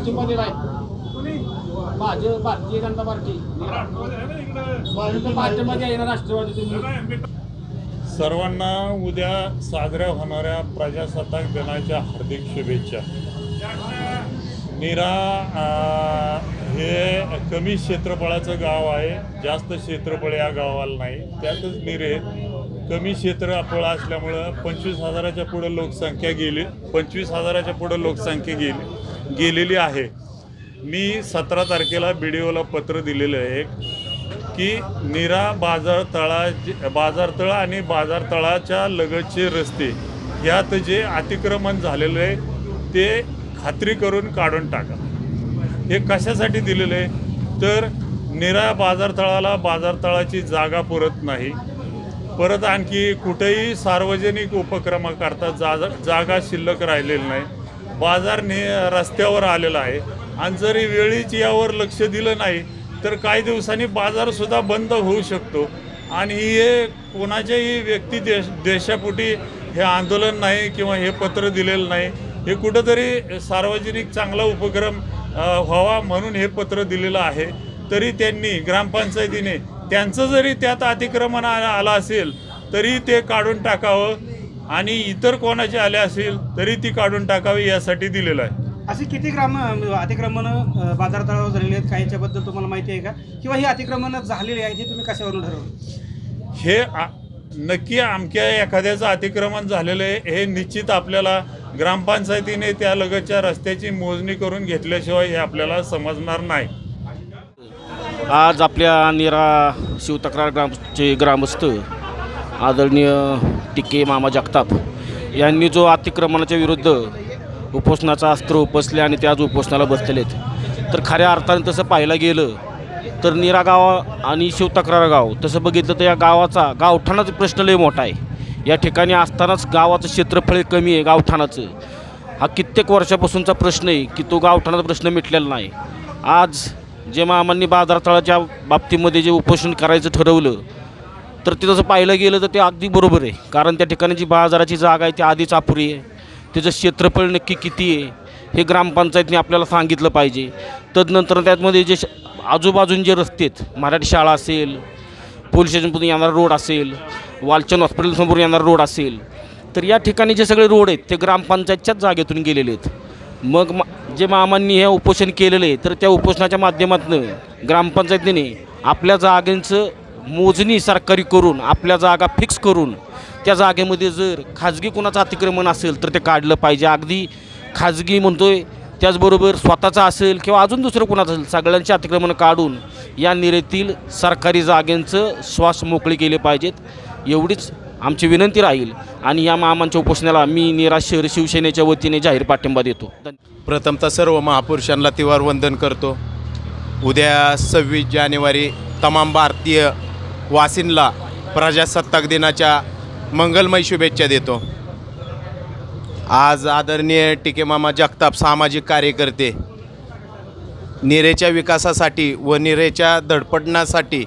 पाठिंबा दिलाय भाजप भारतीय जनता पार्टी. पाठिंबा द्यायला राष्ट्रवादी तुम्ही? सर्वांना उद्या साजऱ्या होणाऱ्या प्रजासत्ताक दिनाच्या हार्दिक शुभेच्छा. नीरा हे कमी क्षेत्रफळाचं गाव आहे. जास्त क्षेत्रफळ या गावाला नाही. त्यातच निरे कमी क्षेत्रफळ असल्यामुळं पंचवीस हजाराच्या पुढं लोकसंख्या गेली. पंचवीस हजाराच्या पुढं लोकसंख्या गेली. गेलेली आहे. मी सतरा तारखेला बी डी ओला पत्र दिलेलं आहे की निरा बाजारतळा बाजारतळा बाजारतळ आणि बाजारतळाच्या लगतचे रस्ते यात जे अतिक्रमण झालेलं आहे ते खात्री करून काढून टाका. हे कशासाठी दिलेलं आहे? तर निरा बाजारतळाला बाजारतळाची जागा पुरत नाही. परत आणखी कुठेही सार्वजनिक उपक्रमाकरता जा जागा शिल्लक राहिलेली नाही. बाजार ने रस्त्यावर आलेला आहे. आणि जरी वेळीच यावर लक्ष दिलं नाही तर काही दिवसांनी बाजारसुद्धा बंद होऊ शकतो. आणि हे कोणाच्याही व्यक्ती देश देशापोटी हे आंदोलन नाही किंवा हे पत्र दिलेलं नाही. हे कुठंतरी सार्वजनिक चांगला उपक्रम व्हावा म्हणून हे पत्र दिलेलं आहे. तरी त्यांनी ग्रामपंचायतीने त्यांचं जरी त्यात अतिक्रमण आ- आलं असेल तरी ते काढून टाकावं. आणि इतर कोणाचे आले असेल तरी ती काढून टाकावी यासाठी दिलेलं आहे. असे किती ग्राम अतिक्रमण अ, बाजार तळावर झालेले आहेत? काही याच्याबद्दल तुम्हाला माहिती आहे का? किंवा ही अतिक्रमण झालेली आहेत हे तुम्ही कशावरून ठरवलं? हे आ- नक्की अमक्या एखाद्याचं अतिक्रमण झालेलं आहे हे निश्चित आपल्याला ग्रामपंचायतीने त्या लगतच्या रस्त्याची मोजणी करून घेतल्याशिवाय हे आपल्याला समजणार नाही. आज आपल्या निरा शिवतक्रार ग्रामचे ग्रामस्थ आदरणीय टिके मामा जगताप यांनी जो अतिक्रमणाच्या विरुद्ध उपोषणाचा अस्त्र उपसले आणि ते आज उपोषणाला बसलेले आहेत. तर खऱ्या अर्थाने तसं पाहायला गेलं तर निरा गाव आणि शिवतक्रार गाव तसं बघितलं तर या गावाचा गावठाणाचा प्रश्न लय मोठा आहे. या ठिकाणी असतानाच गावाचं क्षेत्रफळ कमी आहे गावठाणाचं हा कित्येक वर्षापासूनचा प्रश्न आहे की तो गावठाणाचा प्रश्न मिटलेला नाही. आज जे मामांनी बाजारतळाच्या बाबतीमध्ये जे उपोषण करायचं ठरवलं तर ते तसं पाहिलं गेलं तर ते अगदी बरोबर आहे. कारण त्या ठिकाणी जी बाजाराची जागा आहे ती आधीच अपुरी आहे. त्याचं क्षेत्रफळ नक्की किती आहे हे ग्रामपंचायतने आपल्याला सांगितलं पाहिजे. तदनंतर त्यातमध्ये जे श- आजूबाजून जे रस्ते आहेत मराठी शाळा असेल पोलीस स्टेशनमधून येणारा रोड असेल वालचंद हॉस्पिटलसमोर येणारा रोड असेल तर या ठिकाणी जे सगळे रोड आहेत ते ग्रामपंचायतच्याच जागेतून गेलेले आहेत. मग मा जे मामांनी हे उपोषण केलेलं आहे तर त्या उपोषणाच्या माध्यमातून ग्रामपंचायतीने आपल्या जागेंचं मोजणी सरकारी करून आपल्या जागा फिक्स करून त्या जागेमध्ये जर खाजगी कुणाचं अतिक्रमण असेल तर ते काढलं पाहिजे. अगदी खाजगी म्हणतोय त्याचबरोबर स्वतःचं असेल किंवा अजून दुसरं कुणाचं असेल सगळ्यांचे अतिक्रमण काढून या निरेतील सरकारी जागेंचं श्वास मोकळे केले पाहिजेत. एवढीच आमची विनंती राहील आणि या मामांच्या उपोषणाला मी निरा शहर शिवसेनेच्या वतीने जाहीर पाठिंबा देतो. प्रथमतः सर्व महापुरुषांना तिवार वंदन करतो. उद्या सव्वीस जानेवारी तमाम भारतीय वासिनला प्रजासत्ताक दिनाच्या मंगलमय शुभेच्छा देतो. आज आदरणीय टिकेमामा जगताप सामाजिक कार्यकर्ते निरेच्या विकासासाठी व निरेच्या धडपडण्यासाठी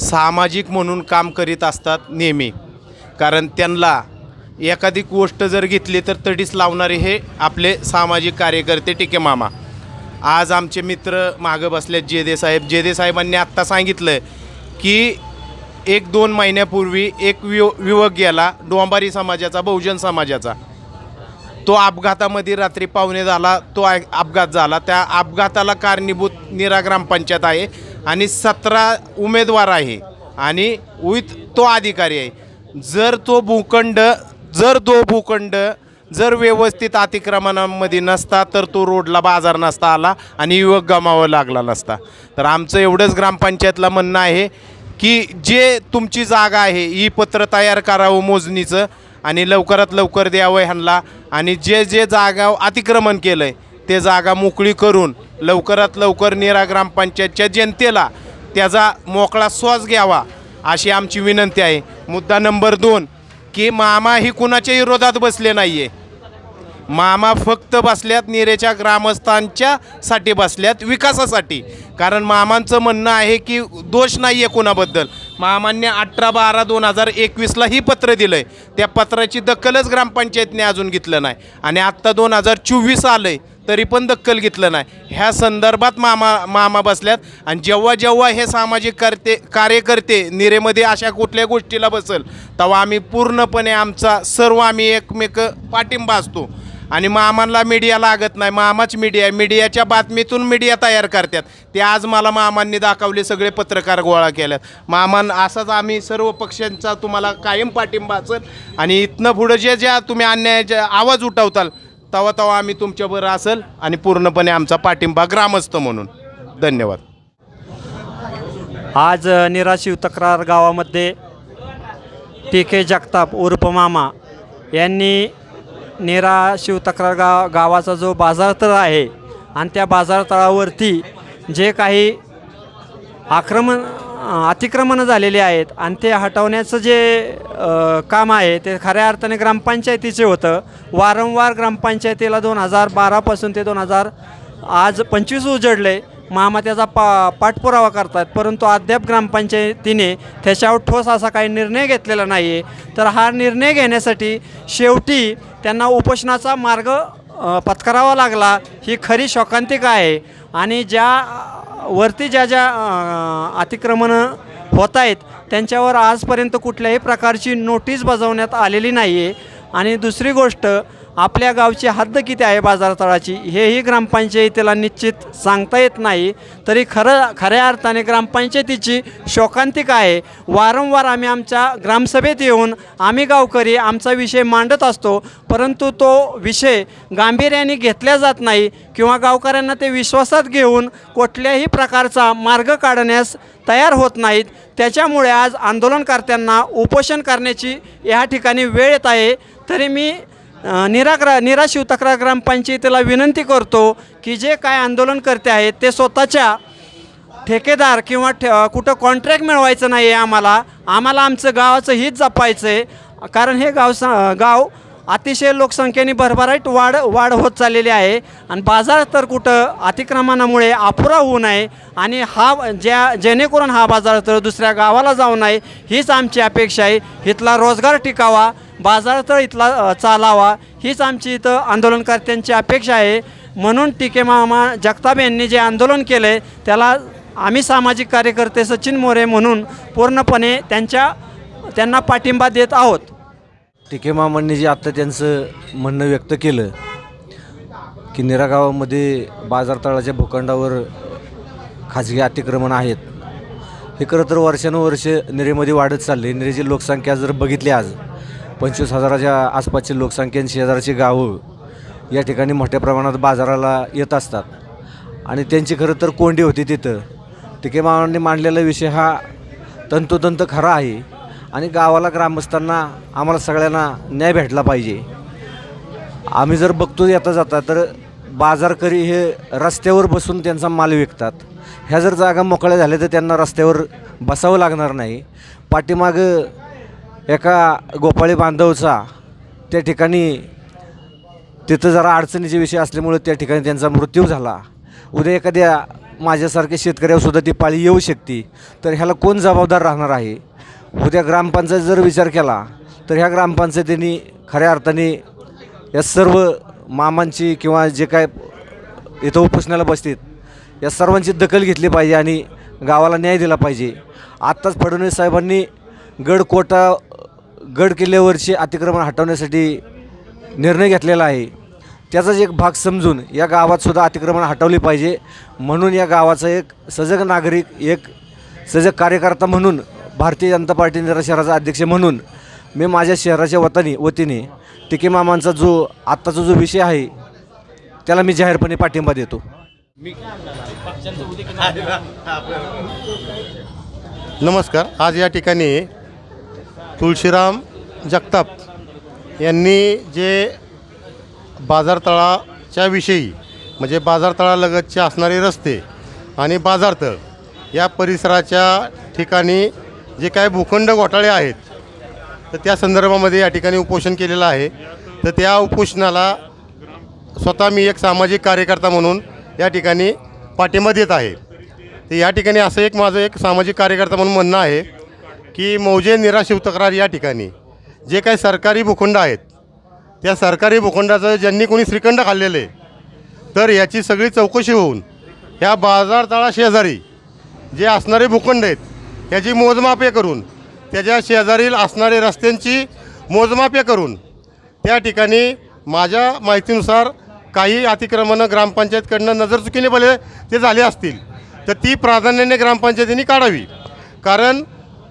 सामाजिक म्हणून काम करीत असतात नेहमी. कारण त्यांना एखादी गोष्ट जर घेतली तर तडीच लावणारे हे आपले सामाजिक कार्यकर्ते टिके मामा. आज आमचे मित्र मागं बसले जेदे साहेब जेदे साहेबांनी आत्ता सांगितलं की एक दोन महिन्यापूर्वी एक विव युवक गेला डोंबारी समाजाचा बहुजन समाजाचा. तो अपघातामध्ये रात्री पाहुणे झाला तो अपघात झाला. त्या अपघाताला कारणीभूत निरा ग्रामपंचायत आहे आणि सतरा उमेदवार आहे आणि विथ तो अधिकारी आहे. जर तो भूखंड जर तो भूखंड जर व्यवस्थित अतिक्रमणामध्ये नसता तर तो रोडला बाजार नसता आला आणि युवक गमावा लागला नसता. तर आमचं एवढंच ग्रामपंचायतला म्हणणं आहे की जे तुमची जागा आहे ही पत्र तयार करावं मोजणीचं आणि लवकरात लवकर द्यावं ह्यांना. आणि जे जे जागा अतिक्रमण केलं आहे ते जागा मोकळी करून लवकरात लवकर निरा ग्रामपंचायतच्या जनतेला त्याचा मोकळा श्वास घ्यावा अशी आमची विनंती आहे. मुद्दा नंबर दोन की मामा ही कुणाच्या विरोधात बसले नाही आहे मामा फक्त बसल्यात निरेच्या ग्रामस्थांच्या साठी बसल्यात विकासासाठी. कारण मामांचं म्हणणं आहे की दोष नाही आहे कोणाबद्दल. मामांनी अठरा बारा दोन हजार एकवीसला ही पत्र दिलं आहे त्या पत्राची दखलच ग्रामपंचायतने अजून घेतलं नाही. आणि आत्ता दोन हजार चोवीस आलं आहे तरी पण दखल घेतलं नाही. ह्या संदर्भात मामा मामा बसल्यात. आणि जेव्हा जेव्हा हे सामाजिक करते कार्यकर्ते निरेमध्ये अशा कुठल्या गोष्टीला बसल तेव्हा आम्ही पूर्णपणे आमचा सर्व आम्ही एकमेक पाठिंबा असतो. आणि मामांना मीडिया लागत नाही. मामाच मीडिया आहे. मीडियाच्या बातमीतून मीडिया तयार करतात. ते आज मला मामांनी दाखवले सगळे पत्रकार गोळा केल्यात. मामान असाच आम्ही सर्व पक्षांचा तुम्हाला कायम पाठिंबा असेल आणि इथनं पुढं जे ज्या तुम्ही अन्यायाचे आवाज उठवताल तेव्हा तेव्हा आम्ही तुमच्याबरोबर असेल आणि पूर्णपणे आमचा पाठिंबा ग्रामस्थ म्हणून. धन्यवाद. आज निराशिव तक्रार गावामध्ये पी के जगताप उर्फ मामा यांनी निराशिव तक्रार गाव गावाचा जो बाजारतळ आहे आणि त्या बाजारतळावरती जे काही आक्रमण अतिक्रमणं झालेली आहेत आणि ते हटवण्याचं जे काम आहे ते खऱ्या अर्थाने ग्रामपंचायतीचे होतं. वारंवार ग्रामपंचायतीला दोन हजार बारापासून ते दोन हजार आज पंचवीस उजडले. मामा त्याचा पा पाठपुरावा करतात. परंतु अद्याप ग्रामपंचायतीने त्याच्यावर ठोस असा काही निर्णय घेतलेला नाही आहे तर हा निर्णय घेण्यासाठी शेवटी त्यांना उपोषणाचा मार्ग पत्करावा लागला. ही खरी शोकांतिका आहे. आणि ज्या वरती ज्या ज्या अतिक्रमणं होत आहेत त्यांच्यावर आजपर्यंत कुठल्याही प्रकारची नोटीस बजावण्यात आलेली नाही आहे आणि दुसरी गोष्ट आपल्या गावची हद्द किती आहे बाजारतळाची? हेही ग्रामपंचायतीला निश्चित सांगता येत नाही. तरी खरं खऱ्या अर्थाने ग्रामपंचायतीची शोकांतिका आहे. वारंवार आम्ही आमच्या ग्रामसभेत येऊन आम्ही गावकरी आमचा विषय मांडत असतो परंतु तो विषय गांभीर्याने घेतला जात नाही किंवा गावकऱ्यांना ते विश्वासात घेऊन कुठल्याही प्रकारचा मार्ग काढण्यास तयार होत नाहीत. त्याच्यामुळे आज आंदोलनकर्त्यांना उपोषण करण्याची या ठिकाणी वेळ येत आहे. तरी मी निराग्रा निराशिव तक्रार ग्रामपंचायतीला विनंती करतो की जे काय आंदोलनकर्ते आहेत ते स्वतःच्या ठेकेदार किंवा ठे कुठं कॉन्ट्रॅक्ट मिळवायचं नाही आहे आम्हाला. आम्हाला आमचं गावाचं हित जपायचं आहे कारण हे गाव स गाव अतिशय लोकसंख्येने भरभराट वाढ वाढ होत चाललेली आहे. आणि बाजार तर कुठं अतिक्रमणामुळे अपुरा होऊ नये आणि हा ज्या जेणेकरून हा बाजार तर दुसऱ्या गावाला जाऊ नये हीच आमची अपेक्षा आहे. इथला रोजगार टिकावा बाजार तर इथला चालावा हीच आमची इथं आंदोलनकर्त्यांची अपेक्षा आहे. म्हणून टीके मामा जगताप यांनी जे आंदोलन केलं आहे त्याला आम्ही सामाजिक कार्यकर्ते सचिन मोरे म्हणून पूर्णपणे त्यांच्या त्यांना पाठिंबा देत आहोत. टिके मामांनी जे आत्ता त्यांचं म्हणणं व्यक्त केलं की निरा गावामध्ये बाजारतळाच्या भूखंडावर खाजगी अतिक्रमण आहेत. हे खरं तर वर्षानुवर्ष निरेमध्ये वाढत चालले. निरेची लोकसंख्या जर बघितली आज पंचवीस हजाराच्या आसपासची लोकसंख्या आणि शेजारची गावं या ठिकाणी मोठ्या प्रमाणात बाजाराला येत असतात. आणि त्यांची खरं तर कोंडी होती तिथं. टिके मामांनी मांडलेला विषय हा तंतोतंत खरा आहे. आणि गावाला ग्रामस्थांना आम्हाला सगळ्यांना न्याय भेटला पाहिजे. आम्ही जर बघतो येता जाता तर बाजारकरी हे रस्त्यावर बसून त्यांचा माल विकतात. ह्या जर जागा मोकळ्या झाल्या तर त्यांना रस्त्यावर बसावं लागणार नाही. पाठीमागं एका गोपाळी बांधवचा त्या ठिकाणी तिथं जरा अडचणीचे विषय असल्यामुळे त्या ठिकाणी त्यांचा मृत्यू झाला. उद्या एखाद्या माझ्यासारख्या शेतकऱ्यावर सुद्धा ती पाळी येऊ शकते. तर ह्याला कोण जबाबदार राहणार आहे? उद्या ग्रामपंचायत जर विचार केला तर ह्या ग्रामपंचायतींनी खऱ्या अर्थाने या सर्व मामांची किंवा जे काय इथं उपोषणाला बसतील या सर्वांची दखल घेतली पाहिजे आणि गावाला न्याय दिला पाहिजे. आत्ताच फडणवीस साहेबांनी गडकोटा गड किल्ल्यावरचे अतिक्रमण हटवण्यासाठी निर्णय घेतलेला आहे. त्याचाच एक भाग समजून या गावातसुद्धा अतिक्रमण हटवली पाहिजे. म्हणून या गावाचा एक सजग नागरिक एक सजग कार्यकर्ता म्हणून भारतीय जनता पार्टी निरा शहराचा अध्यक्ष म्हणून मी माझ्या शहराच्या वतानी वतीने टिके मामांचा जो आत्ताचा जो विषय आहे त्याला मी जाहीरपणे पाठिंबा देतो. नमस्कार. आज या ठिकाणी तुळशीराम जगताप यांनी जे बाजारतळाच्या विषयी म्हणजे बाजारतळालगतचे असणारे रस्ते आणि बाजारतळ या परिसराच्या ठिकाणी जे काय भूखंड घोटाळे आहेत तर त्या संदर्भामध्ये या ठिकाणी उपोषण केलेलं आहे. तर त्या उपोषणाला स्वतः मी एक सामाजिक कार्यकर्ता म्हणून या ठिकाणी पाठिंबा देत आहे. तर या ठिकाणी असं एक माझं एक सामाजिक कार्यकर्ता म्हणून म्हणणं आहे की मौजे निरा शिवतक्रार या ठिकाणी. जे काही सरकारी भूखंड आहेत त्या सरकारी भूखंडाचं ज्यांनी कोणी श्रीखंड खाल्लेले आहे तर याची सगळी चौकशी होऊन ह्या बाजारतळा शेजारी जे असणारे भूखंड आहेत त्याची मोजमापे करून त्याच्या शेजारील असणारे रस्त्यांची मोजमापे करून त्या ठिकाणी माझ्या माहितीनुसार काही अतिक्रमणं ग्रामपंचायतकडनं नजरचुकीने भले ते झाले असतील तर ती प्राधान्याने ग्रामपंचायतीने काढावी. कारण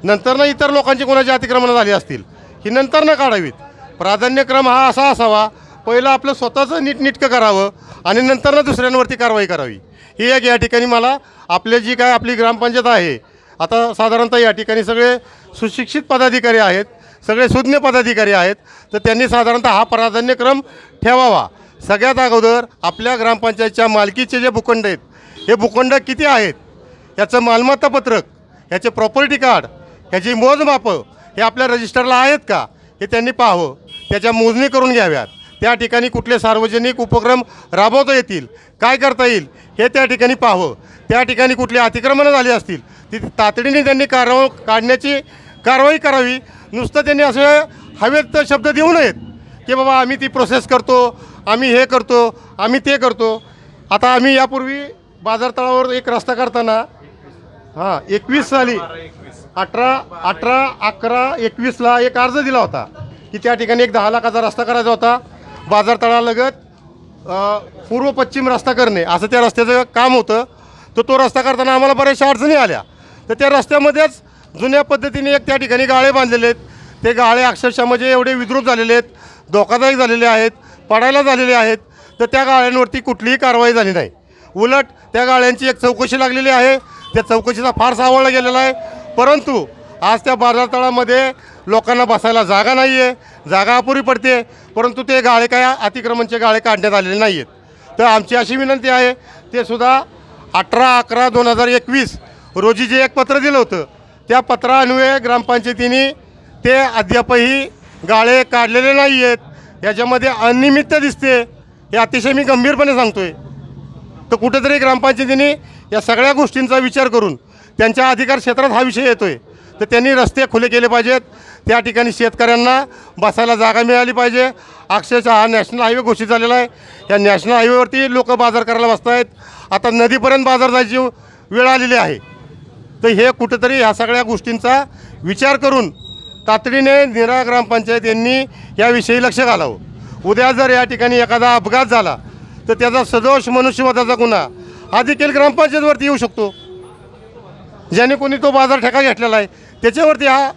नंतर ना इतर लोकांची कोणाची अतिक्रमणं झाली असतील ही नंतर न काढावीत. प्राधान्यक्रम हा असा असावा पहिलं आपलं स्वतःचं नीटनीटकं करावं आणि नंतर ना दुसऱ्यांवरती कारवाई करावी. ही एक या ठिकाणी मला आपले जी काय आपली ग्रामपंचायत आहे आता साधारणतः या ठिकाणी सगळे सुशिक्षित पदाधिकारी आहेत सगळे सुज्ञ पदाधिकारी आहेत तर त्यांनी साधारणतः हा प्राधान्यक्रम ठेवावा. सगळ्यात अगोदर आपल्या ग्रामपंचायतच्या मालकीचे जे भूखंड आहेत हे भूखंड किती आहेत? याचं मालमत्ता पत्रक याचे प्रॉपर्टी कार्ड ह्याची मोजमापं हे आपल्या रजिस्टरला आहेत का? हे त्यांनी पाहावं. त्याच्या मोजणी करून घ्याव्यात. त्या ठिकाणी कुठले सार्वजनिक उपक्रम राबवता येतील काय करता येईल हे त्या ठिकाणी पाहावं. त्या ठिकाणी कुठली अतिक्रमणं झाली असतील ती तातडीने त्यांनी कारवा काढण्याची कारवाई करावी. नुसतं त्यांनी असे हवेत शब्द देऊ नयेत की बाबा आम्ही ती प्रोसेस करतो आम्ही हे करतो आम्ही ते करतो. आता आम्ही यापूर्वी बाजारतळावर एक रस्ता करताना हां एकवीस साली अठरा अठरा अकरा एकवीसला एक अर्ज दिला होता की त्या ठिकाणी एक दहा लाखाचा रस्ता करायचा होता. बाजारतळालगत पूर्व पश्चिम रस्ता करणे असं त्या रस्त्याचं काम होतं. तर तो रस्ता करताना आम्हाला बऱ्याचशा अडचणी आल्या. तर त्या रस्त्यामध्येच जुन्या पद्धतीने एक त्या ठिकाणी गाळे बांधलेले आहेत. ते गाळे अक्षरशः म्हणजे एवढे विद्रूप झालेले आहेत धोकादायक झालेले आहेत पडायला झालेले आहेत. तर त्या गाळ्यांवरती कुठलीही कारवाई झाली नाही. उलट त्या गाळ्यांची एक चौकशी लागलेली आहे. त्या चौकशीचा फार आवडला गेलेला आहे. परंतु आज त्या बाजारतळामध्ये लोकांना बसायला जागा नाही आहे जागा अपुरी पडते. परंतु ते गाळे काय अतिक्रमणचे गाळे काढण्यात आलेले नाही आहेत तर आमची अशी विनंती आहे ते सुद्धा अठरा अकरा दोन हजार एकवीस रोजी जे एक पत्र दिलं होतं त्या पत्रान्वये ग्रामपंचायतीने ते अद्यापही गाळे काढलेले नाही आहेत याच्यामध्ये अनियमितता दिसते हे अतिशय मी गंभीरपणे सांगतोय. तर कुठेतरी ग्रामपंचायतीने या सगळ्या गोष्टींचा विचार करून त्यांच्या अधिकार क्षेत्रात हा विषय येतो आहे तर त्यांनी रस्ते खुले केले पाहिजेत. त्या ठिकाणी शेतकऱ्यांना बसायला जागा मिळाली पाहिजे. अक्षरशः हा नॅशनल हायवे घोषित झालेला आहे. या नॅशनल हायवेवरती लोक बाजार करायला बसत आहेत आता नदीपर्यंत बाजार जायची वेळ आलेली आहे. तर हे कुठेतरी ह्या सगळ्या गोष्टींचा विचार करून तातडीने निरा ग्रामपंचायत यांनी याविषयी लक्ष घालावं. उद्या जर या ठिकाणी एखादा अपघात झाला तर त्याचा सदोष मनुष्यवधाचा गुन्हा हा देखील ग्रामपंचायतवरती येऊ शकतो. ज्याने कोणी तो बाजार ठेका घेतलेला आहे. त्याच्यावरती हा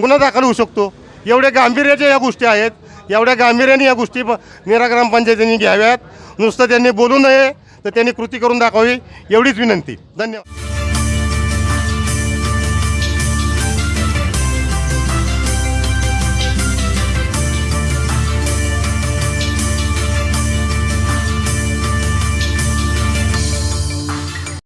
गुन्हा दाखल होऊ शकतो. एवढ्या गांभीर्याच्या या गोष्टी आहेत. एवढ्या गांभीर्याने या गोष्टी ब- निरा ग्रामपंचायतींनी घ्याव्यात. नुसतं त्यांनी बोलू नये तर त्यांनी कृती करून दाखवावी. एवढीच विनंती. धन्यवाद.